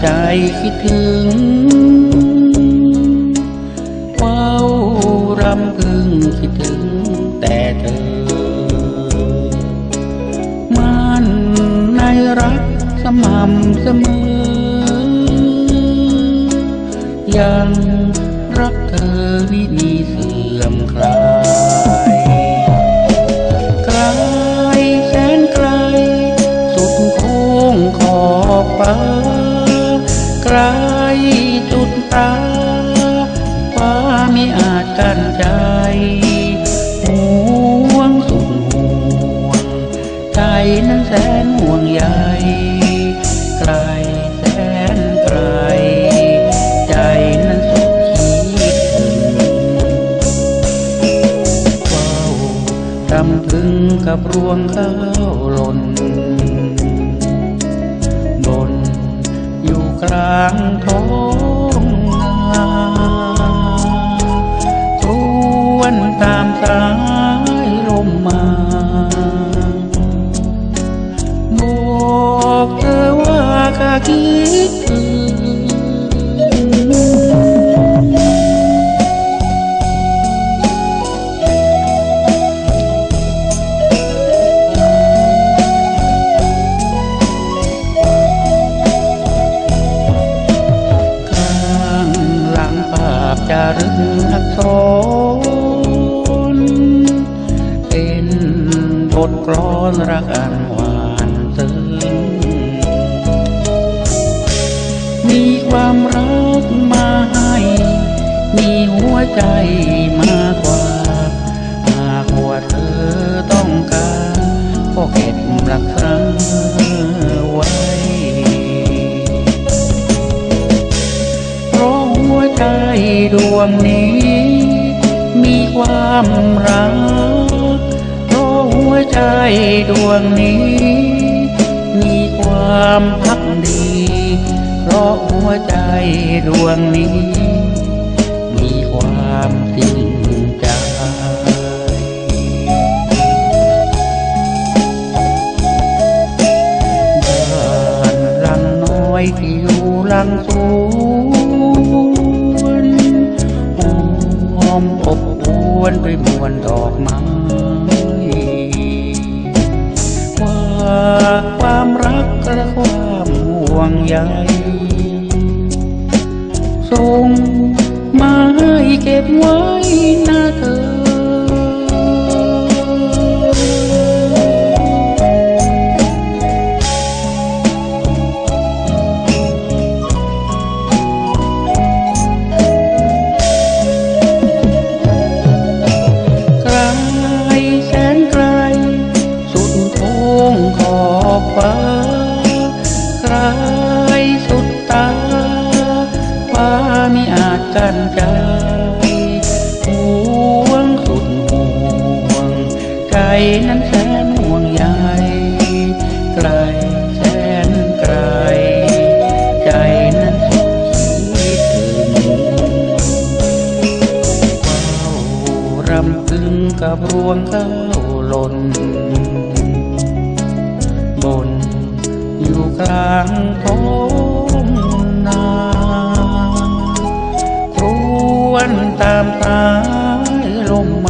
ใจคิดถึงเฝ้ารำพึงคิดถึงแต่เธอ มันในรักสม่ำเสมอ ยังรักเธอไม่มีเสื่อมคลายไกลแสนไกลสุดโค้งขอบฟ้าไกลสุด ตาฟ้าไม่อาจกั้นใจห่วงสุดห่วง ใจนั้นแสนห่วงใยไกลแสนไกล ใจนั้นสุดคิดถึงเฝ้ารำพึงกับรวงข้าวหล่นบนอยู่กลางท้องาข้างหลังภาพจารึกอักษรเป็นบทกลอนรักอันหวาน ความรักมาให้ มีหัวใจมากกว่า หากว่าเธอต้องการก็เก็บรักษาไว้เพราะหัวใจดวงนี้ มีความรักเพราะหัวใจดวงนี้ มีความพักดี เพราะหัวใจดวงนี้ มีความจริงใจบ้านหลังน้อยที่อยู่หลังสวนหอมอบอวนด้วยมวลดอกไม้ว่ ห่วงใยส่งมาให้เก็บไว้นะเธอ นั้นแสนห่วงใยไกลแสนไกล ใจนั้นสุดคิดถึงเฝ้ารำพึงกับรวงข้าวหล่นบนอยู่กลางท้องนาครวนตามสายลม